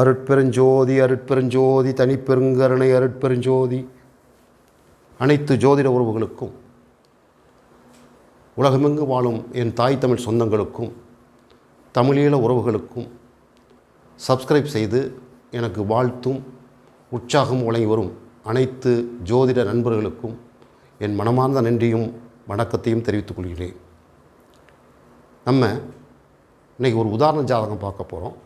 அருட்பெருஞ்சோதி அருட்பெருஞ்சோதி தனிப்பெருங்கருணை அருட்பெருஞ்சோதி. அனைத்து ஜோதிட உறவுகளுக்கும் உலகமெங்கு வாழும் என் தாய் தமிழ் சொந்தங்களுக்கும் தமிழீழ உறவுகளுக்கும் சப்ஸ்கிரைப் செய்து எனக்கு வாழ்த்தும் உற்சாகம் உலகி வரும் அனைத்து ஜோதிட நண்பர்களுக்கும் என் மனமார்ந்த நன்றியும் வணக்கத்தையும் தெரிவித்துக் கொள்கிறேன். நம்ம இன்றைக்கி ஒரு உதாரண ஜாதகம் பார்க்க போகிறோம்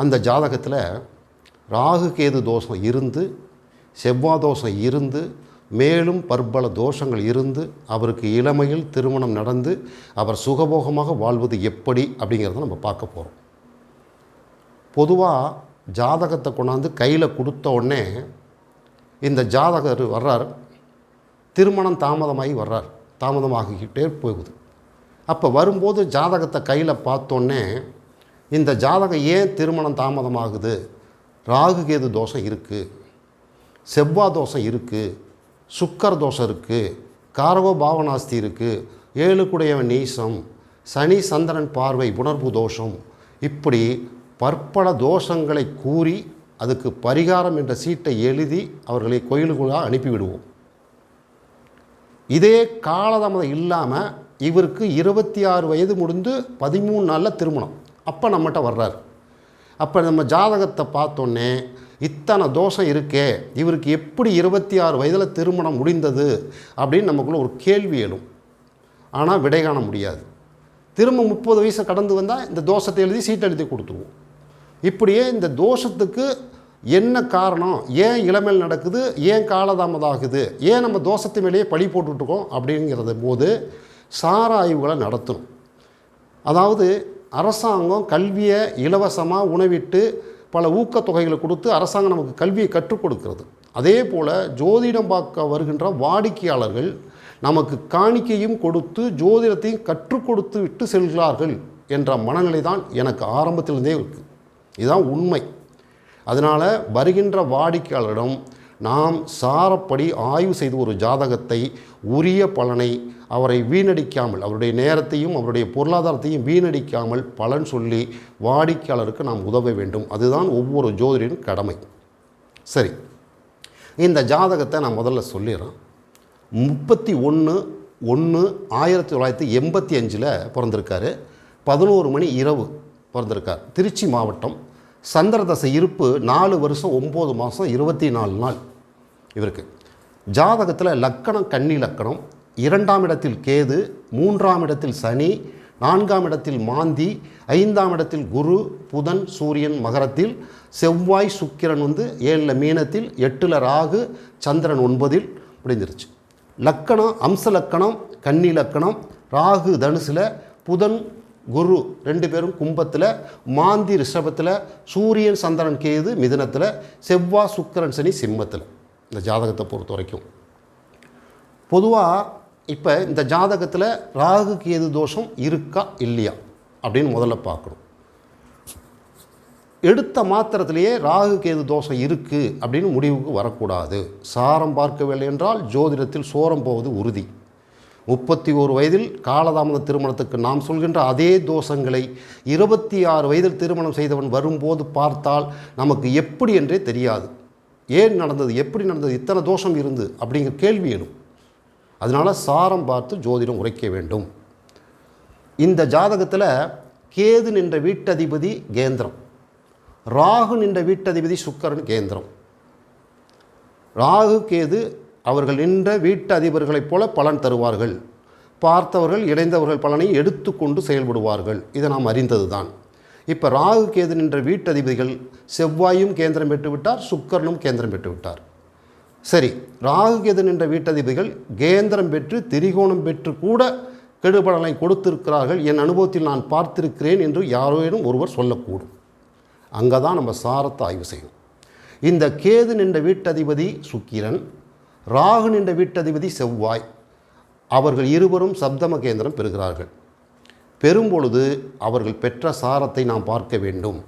அந்த ஜாதகத்தில் ராகு கேது தோஷம் இருந்து செவ்வாய் தோஷம் இருந்து மேலும் பற்பல தோஷங்கள் இருந்து அவருக்கு இளமையில் திருமணம் நடந்து அவர் சுகபோகமாக வாழ்வது எப்படி அப்படிங்கிறத நம்ம பார்க்க போகிறோம் பொதுவாக ஜாதகத்தை கொண்டாந்து கையில் கொடுத்த உடனே இந்த ஜாதகர் வர்றார். திருமணம் தாமதமாகி வர்றார். தாமதமாகிக்கிட்டே போகுது. அப்போ வரும்போது ஜாதகத்தை கையில் பார்த்தோன்னே இந்த ஜாதகம் ஏன் திருமணம் தாமதமாகுது? ராகு கேது தோஷம் இருக்குது செவ்வாய் தோஷம் இருக்குது சுக்கர் தோஷம் இருக்குது காரகோ பாவனாஸ்தி இருக்குது ஏழுக்குடையவன் நீசம். சனி சந்திரன் பார்வை உணர்வு தோஷம். இப்படி பற்பல தோஷங்களை கூறி அதுக்கு பரிகாரம் என்ற சீட்டை எழுதி அவர்களை கோயிலுக்குள்ளாக அனுப்பிவிடுவோம். இதே காலதாமதம் இல்லாமல் இவருக்கு இருபத்தி ஆறு வயது முடிந்து பதிமூணு நாளில் திருமணம். அப்போ நம்மகிட்ட வர்றார். அப்போ நம்ம ஜாதகத்தை பார்த்தோன்னே இத்தனை தோஷம் இருக்கே இவருக்கு எப்படி இருபத்தி ஆறு வயதில் திருமணம் முடிந்தது அப்படின்னு நமக்குள்ள ஒரு கேள்வி எழும். ஆனால் விடை காண முடியாது. திரும்ப முப்பது வயசு கடந்து வந்தால் இந்த தோஷத்தை எழுதி சீட் எழுதி கொடுத்துருவோம். இப்படியே இந்த தோஷத்துக்கு என்ன காரணம்? ஏன் இளமையில் நடக்குது? ஏன் காலதாமதம் ஆகுது? ஏன் நம்ம தோஷத்து மேலேயே பழி போட்டுட்ருக்கோம் அப்படிங்கிறத போது சார ஆய்வுகளை நடத்தணும். அதாவது அரசாங்கம் கல்வியை இலவசமாக உணவிட்டு பல ஊக்கத்தொகைகளை கொடுத்து அரசாங்கம் நமக்கு கல்வியை கற்றுக் கொடுக்கிறது. அதே போல் ஜோதிடம் பார்க்க வருகின்ற வாடிக்கையாளர்கள் நமக்கு காணிக்கையும் கொடுத்து ஜோதிடத்தையும் கற்றுக் கொடுத்து விட்டு செல்கிறார்கள் என்ற மனநிலை தான் எனக்கு ஆரம்பத்திலிருந்தே இருக்குது இதுதான் உண்மை. அதனால் வருகின்ற வாடிக்கையாளரிடம் நாம் சாரப்படி ஆய்வு செய்து ஒரு ஜாதகத்தை உரிய பலனை அவரை வீணடிக்காமல் அவருடைய நேரத்தையும் அவருடைய பொருளாதாரத்தையும் வீணடிக்காமல் பலன் சொல்லி வாடிக்கையாளருக்கு நாம் உதவ வேண்டும். அதுதான் ஒவ்வொரு ஜோதிடரின் கடமை. சரி இந்த ஜாதகத்தை நான் முதல்ல சொல்லிடுறேன். முப்பத்தி ஒன்று ஒன்று ஆயிரத்தி தொள்ளாயிரத்தி எண்பத்தி அஞ்சில் பிறந்திருக்காரு. பதினோரு மணி இரவு பிறந்திருக்கார். திருச்சி மாவட்டம். சந்திரதசை இருப்பு நாலு வருஷம் ஒம்பது மாதம் இருபத்தி நாலு நாள் இவருக்கு. ஜாதகத்தில் லக்கணம் கன்னி லக்கணம். இரண்டாம் இடத்தில் கேது மூன்றாம் இடத்தில் சனி நான்காம் இடத்தில் மாந்தி ஐந்தாம் இடத்தில் குரு புதன் சூரியன் மகரத்தில் செவ்வாய் சுக்கிரன் வந்து ஏழில் மீனத்தில் எட்டில் ராகு சந்திரன் ஒன்பதில் முடிஞ்சிருச்சு லக்கணம் அம்ச லக்கணம் கன்னி லக்கணம் ராகு தனுசில் புதன் குரு ரெண்டு பேரும் கும்பத்தில் மாந்தி ரிஷபத்தில் சூரியன் சந்திரன் கேது மிதனத்தில் செவ்வாய் சுக்கிரன் சனி சிம்மத்தில். இந்த ஜாதகத்தை பொறுத்த வரைக்கும் பொதுவாக இப்போ இந்த ஜாதகத்தில் ராகு கேது தோஷம் இருக்கா இல்லையா அப்படின்னு முதல்ல பார்க்கணும். எடுத்த மாத்திரத்திலேயே ராகு கேது தோஷம் இருக்குது அப்படின்னு முடிவுக்கு வரக்கூடாது. சாரம் பார்க்கவில்லை என்றால் ஜோதிடத்தில் சோரம் போவது உறுதி. முப்பத்தி ஓரு வயதில் காலதாமத திருமணத்துக்கு நாம் சொல்கின்ற அதே தோஷங்களை இருபத்தி ஆறு வயதில் திருமணம் செய்தவன் வரும்போது பார்த்தால் நமக்கு எப்படி என்றே தெரியாது. ஏன் நடந்தது? எப்படி நடந்தது? இத்தனை தோஷம் இருந்து? அப்படிங்கிற கேள்வி எழும். அதனால் சாரம் பார்த்து ஜோதிடம் உரைக்க வேண்டும். இந்த ஜாதகத்தில் கேது நின்ற வீட்டதிபதி கேந்திரம். ராகு நின்ற வீட்டதிபதி சுக்கரன் கேந்திரம். ராகு கேது அவர்கள் நின்ற வீட்டு அதிபர்களைப் போல பலன் தருவார்கள். பார்த்தவர்கள் இணைந்தவர்கள் பலனை எடுத்துக்கொண்டு செயல்படுவார்கள். இதை நாம் அறிந்தது தான் இப்போ ராகு கேது நின்ற வீட்டதிபதிகள் செவ்வாயும் கேந்திரம் பெற்று விட்டார் சுக்கரனும் கேந்திரம் பெற்றுவிட்டார். சரி ராகு கேது நின்ற வீட்டதிபதிகள் கேந்திரம் பெற்று திரிகோணம் பெற்று கூட கெடுபடலை கொடுத்திருக்கிறார்கள். என் அனுபவத்தில் நான் பார்த்திருக்கிறேன் என்று யாரோனும் ஒருவர் சொல்லக்கூடும். அங்கே தான் நம்ம சாரத்தை ஆய்வு செய்யணும். இந்த கேது நின்ற வீட்டதிபதி சுக்கிரன் ராகு நின்ற வீட்டதிபதி செவ்வாய் அவர்கள் இருவரும் சப்தம கேந்திரம் பெறுகிறார்கள். பெறும்பொழுது அவர்கள் பெற்ற சாரத்தை நாம் பார்க்க வேண்டும்.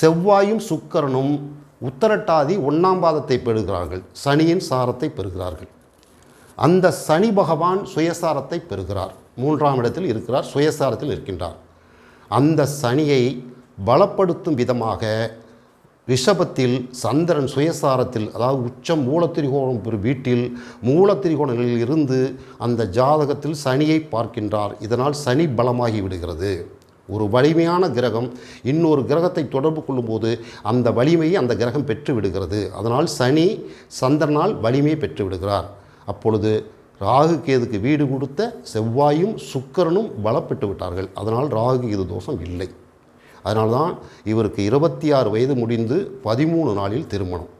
செவ்வாயும் சுக்கரனும் உத்தரட்டாதி ஒன்றாம் பாதத்தை பெறுகிறார்கள். சனியின் சாரத்தை பெறுகிறார்கள். அந்த சனி பகவான் சுயசாரத்தை பெறுகிறார். மூன்றாம் இடத்தில் இருக்கிறார் சுயசாரத்தில் இருக்கின்றார். அந்த சனியை பலப்படுத்தும் விதமாக ரிஷபத்தில் சந்திரன் சுயசாரத்தில் அதாவது உச்சம் மூலத்திரிகோணம் பெறும் வீட்டில் மூலத்திரிகோணங்களில் இருந்து அந்த ஜாதகத்தில் சனியை பார்க்கின்றார். இதனால் சனி பலமாகி விடுகிறது. ஒரு வலிமையான கிரகம் இன்னொரு கிரகத்தை தொடர்பு கொள்ளும்போது அந்த வலிமையை அந்த கிரகம் பெற்று விடுகிறது அதனால் சனி சந்திரனால் வலிமையை பெற்று விடுகிறார் அப்பொழுது ராகு கேதுக்கு வீடு கொடுத்த செவ்வாயும் சுக்கரனும் பலப்பட்டு விட்டார்கள். அதனால் ராகு கேது தோஷம் இல்லை. அதனால்தான் இவருக்கு இருபத்தி ஆறு வயது முடிந்து பதிமூணு நாளில் திருமணம்.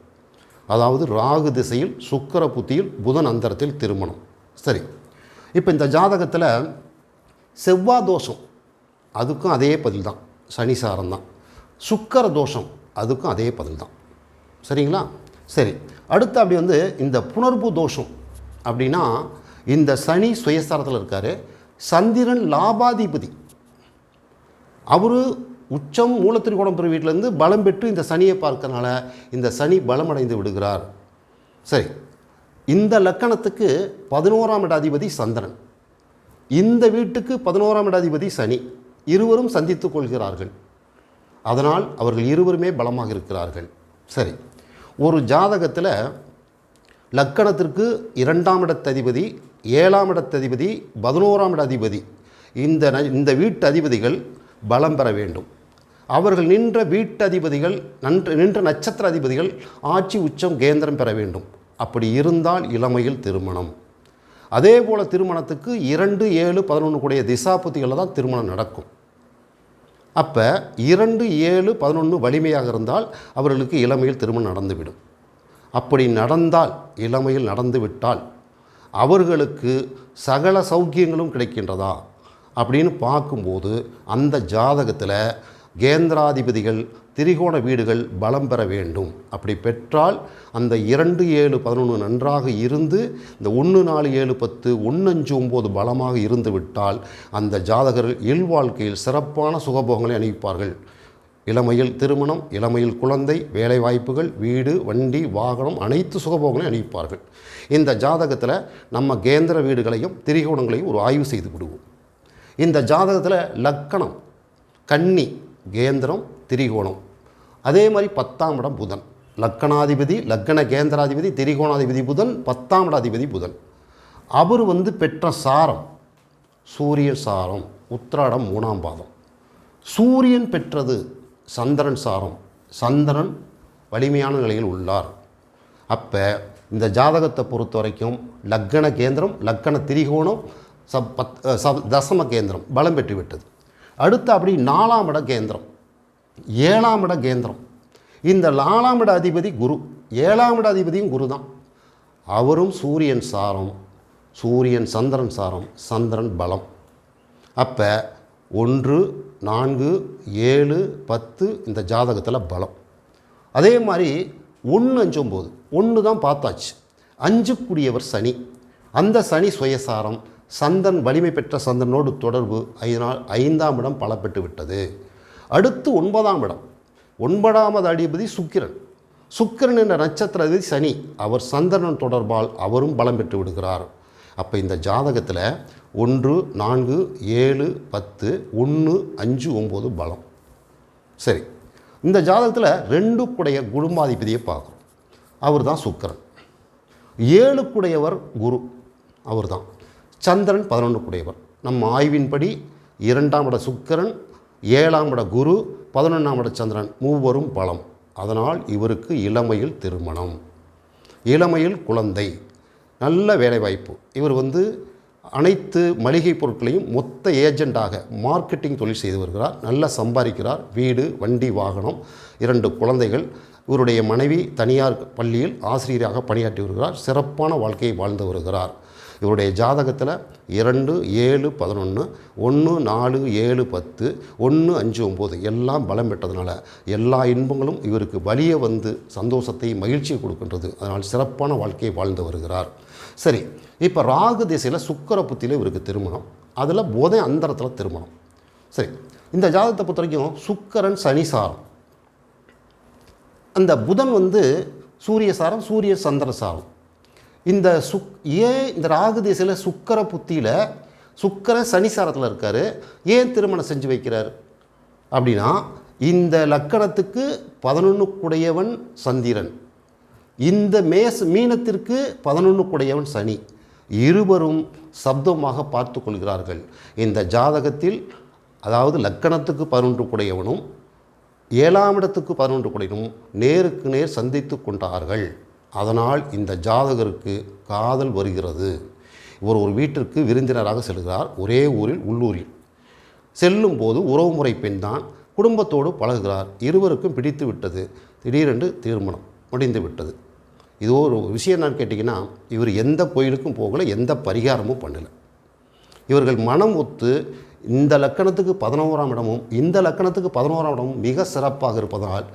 அதாவது ராகு திசையில் சுக்கர புத்தியில் புதன் அந்தரத்தில் திருமணம். சரி. இப்போ இந்த ஜாதகத்தில் செவ்வாய் தோஷம். அதுக்கும் அதே பதில் தான். சனிசாரம் தான். சுக்கர தோஷம் அதுக்கும் அதே பதில் தான். சரிங்களா? சரி. அடுத்து அப்படி வந்து இந்த புணர்வு தோஷம் அப்படின்னா இந்த சனி சுயசாரத்தில் இருக்கார். சந்திரன் லாபாதிபதி. அவர் உச்சம் மூலத்திரிகோணம் பெரு வீட்டிலேருந்து பலம் பெற்று இந்த சனியை பார்க்கறனால இந்த சனி பலமடைந்து விடுகிறார். சரி. இந்த லக்கணத்துக்கு பதினோராம் இடாதிபதி சந்திரன். இந்த வீட்டுக்கு பதினோராம் இடாதிபதி சனி. இருவரும் சந்தித்து கொள்கிறார்கள். அதனால் அவர்கள் இருவருமே பலமாக இருக்கிறார்கள். சரி. ஒரு ஜாதகத்தில் லக்கணத்திற்கு இரண்டாம் இடத்ததிபதி ஏழாம் இடத்ததிபதி பதினோராம் இட அதிபதி இந்த ந- இந்த வீட்டு அதிபதிகள் பலம் பெற வேண்டும். அவர்கள் நின்ற வீட்டு அதிபதிகள் நன்று நின்ற நட்சத்திர அதிபதிகள் ஆட்சி உச்சம் கேந்திரம் பெற வேண்டும். அப்படி இருந்தால் இளமையில் திருமணம். அதே போல் திருமணத்துக்கு இரண்டு ஏழு பதினொன்று கூடிய திசாபுத்திகளில் தான் திருமணம் நடக்கும். அப்போ இரண்டு ஏழு பதினொன்று வலிமையாக இருந்தால் அவர்களுக்கு இளமையில் திருமணம் நடந்துவிடும். அப்படி நடந்தால் இளமையில் நடந்துவிட்டால் அவர்களுக்கு சகல சௌக்கியங்களும் கிடைக்கின்றதா? அப்படின்னு பார்க்கும்போது அந்த ஜாதகத்தில் கேந்திராதிபதிகள் திரிகோண வீடுகள் பலம் பெற வேண்டும். அப்படி பெற்றால் அந்த இரண்டு ஏழு பதினொன்று நன்றாக இருந்து இந்த ஒன்று நாலு ஏழு பத்து ஒன்று அஞ்சு ஒம்பது பலமாக இருந்து விட்டால் அந்த ஜாதகர்கள் இல்வாழ்க்கையில் சிறப்பான சுகபோகங்களை அணிவிப்பார்கள். இளமையில் திருமணம் இளமையில் குழந்தை வேலை வாய்ப்புகள் வீடு வண்டி வாகனம் அனைத்து சுகபோகங்களையும் அணிவிப்பார்கள். இந்த ஜாதகத்தில் நம்ம கேந்திர வீடுகளையும் திரிகோணங்களையும் ஒரு ஆய்வு செய்து விடுவோம். இந்த ஜாதகத்தில் லக்கணம் கன்னி கேந்திரம் திரிகோணம். அதே மாதிரி பத்தாம் இடம் புதன். லக்கணாதிபதி லக்கண கேந்திராதிபதி திரிகோணாதிபதி புதன் பத்தாம் இடாதிபதி புதன். அவர் வந்து பெற்ற சாரம் சூரிய சாரம் உத்திராடம் மூணாம் பாதம். சூரியன் பெற்றது சந்திரன் சாரம். சந்திரன் வலிமையான நிலையில் உள்ளார். அப்போ இந்த ஜாதகத்தை பொறுத்த வரைக்கும் லக்கண கேந்திரம் லக்கண திரிகோணம் சப் பத் சப் தசம கேந்திரம் பலம் பெற்று விட்டது அடுத்து அப்படி நாலாம் இட கேந்திரம் ஏழாம் இட கேந்திரம். இந்த நாலாம் இட அதிபதி குரு ஏழாம் இட அதிபதியும் குரு தான். அவரும் சூரியன் சாரம் சூரியன் சந்திரன் சாரம் சந்திரன் பலம். அப்போ ஒன்று நான்கு ஏழு பத்து இந்த ஜாதகத்தில் பலம். அதே மாதிரி ஒன்று அஞ்சும் போது ஒன்று தான் பார்த்தாச்சு. அஞ்சுக்குரியவர் சனி. அந்த சனி சுயசாரம் சந்தன் வலிமை பெற்ற சந்தனோடு தொடர்பு ஐநாள் ஐந்தாம் இடம் பலப்பட்டு விட்டது அடுத்து ஒன்பதாம் இடம். ஒன்பதாமது அதிபதி சுக்கிரன். சுக்கிரன் என்ற நட்சத்திர அதிபதி சனி. அவர் சந்திரன் தொடர்பால் அவரும் பலம் பெற்று விடுகிறார். அப்போ இந்த ஜாதகத்தில் ஒன்று நான்கு ஏழு பத்து ஒன்று அஞ்சு ஒம்பது பலம். சரி. இந்த ஜாதகத்தில் ரெண்டுக்குடைய குடும்பாதிபதியை பார்க்குறோம் அவர் தான் சுக்கிரன் ஏழுக்குடையவர் குரு. அவர் தான் சந்திரன் பதினொன்றுக்குடையவர் நம்ம ஆய்வின்படி இரண்டாம் இட சுக்கிரன் ஏழாம் இட குரு பதினொன்றாம் இட சந்திரன் மூவரும் பலம். அதனால் இவருக்கு இளமையில் திருமணம். இளமையில் குழந்தை. நல்ல வேலைவாய்ப்பு. இவர் வந்து அனைத்து மளிகை பொருட்களையும் மொத்த ஏஜெண்டாக மார்க்கெட்டிங் தொழில் செய்து வருகிறார். நல்லா சம்பாதிக்கிறார். வீடு வண்டி வாகனம் இரண்டு குழந்தைகள். இவருடைய மனைவி தனியார் பள்ளியில் ஆசிரியராக பணியாற்றி வருகிறார். சிறப்பான வாழ்க்கையை வாழ்ந்து வருகிறார். இவருடைய ஜாதகத்தில் இரண்டு ஏழு பதினொன்று ஒன்று நாலு ஏழு பத்து ஒன்று அஞ்சு ஒம்பது எல்லாம் பலம் பெற்றதுனால எல்லா இன்பங்களும் இவருக்கு வலிய வந்து சந்தோஷத்தை மகிழ்ச்சியை கொடுக்கின்றது. அதனால் சிறப்பான வாழ்க்கையை வாழ்ந்து வருகிறார். சரி இப்போ ராகு திசையில் சுக்கர புத்தியில் இவருக்கு திருமணம். அதில் போதை அந்தரத்தில் திருமணம். சரி இந்த ஜாதகத்தை பொறுத்த வரைக்கும் சுக்கரன் சனிசாரம் அந்த புதன் வந்து சூரிய சாரம் சூரிய சந்திர சாரம். இந்த சுக் ஏன் இந்த ராகு திசையில் சுக்கர புத்தியில் சுக்கர சனி சாரத்தில் இருக்கார். ஏன் திருமணம் செஞ்சு வைக்கிறார்? அப்படின்னா இந்த லக்கணத்துக்கு பதினொன்றுக்குடையவன் சந்திரன். இந்த மேஸ் மீனத்திற்கு பதினொன்றுக்குடையவன் சனி. இருவரும் சப்தமாக பார்த்து கொள்கிறார்கள். இந்த ஜாதகத்தில் அதாவது லக்கணத்துக்கு பதினொன்றுக்குடையவனும் ஏழாம் இடத்துக்கு பதினொன்று குடையனும் நேருக்கு நேர் சந்தித்து கொண்டார்கள். அதனால் இந்த ஜாதகருக்கு காதல் வருகிறது. இவர் ஒரு வீட்டிற்கு விருந்தினராக செல்கிறார். ஒரே ஊரில் உள்ளூரில். செல்லும் போது உறவுமுறை பெண் தான் குடும்பத்தோடு பழகுகிறார். இருவருக்கும் பிடித்து விட்டது. திடீரென்று திருமணம் முடிந்து விட்டது. இது ஒரு விஷயம் என்னன்னு கேட்டிங்கன்னா இவர் எந்த கோயிலுக்கும் போகலை எந்த பரிகாரமும் பண்ணலை. இவர்கள் மனம் ஒத்து இந்த லக்கணத்துக்கு பதினோராம் இடமும் இந்த லக்கணத்துக்கு பதினோராம் இடமும் மிக சிறப்பாக இருப்பதால்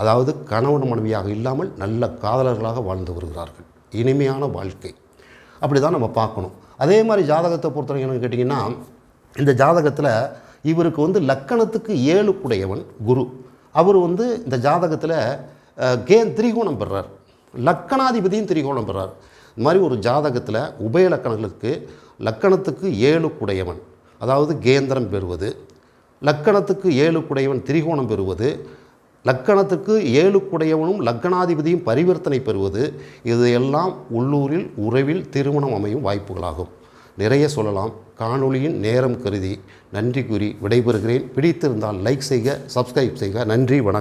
அதாவது கணவன் மனைவியாக இல்லாமல் நல்ல காதலர்களாக வாழ்ந்து வருகிறார்கள். இனிமையான வாழ்க்கை. அப்படி தான் நம்ம பார்க்கணும். அதே மாதிரி ஜாதகத்தை பொறுத்தவரைக்கும் என்னன்னு கேட்டிங்கன்னா இந்த ஜாதகத்தில் இவருக்கு வந்து லக்கணத்துக்கு ஏழுக்குடையவன் குரு. அவர் வந்து இந்த ஜாதகத்தில் கே திரிகோணம் பெறார். லக்கணாதிபதியும் திரிகோணம் பெறார். இந்த மாதிரி ஒரு ஜாதகத்தில் உபய லக்கணங்களுக்கு லக்கணத்துக்கு ஏழுக்குடையவன். அதாவது கேந்திரம் பெறுவது லக்கணத்துக்கு ஏழுக்குடையவன் திரிகோணம் பெறுவது லக்கணத்துக்கு ஏழுக்குடையவனும் லக்கணாதிபதியும் பரிவர்த்தனை பெறுவது இதையெல்லாம் உள்ளூரில் உறவில் திருமணம் அமையும் வாய்ப்புகளாகும். நிறைய சொல்லலாம். காணொளியின் நேரம் கருதி நன்றி கூறி விடைபெறுகிறேன். பிடித்திருந்தால் லைக் செய்க சப்ஸ்கிரைப் செய்க. நன்றி வணக்கம்.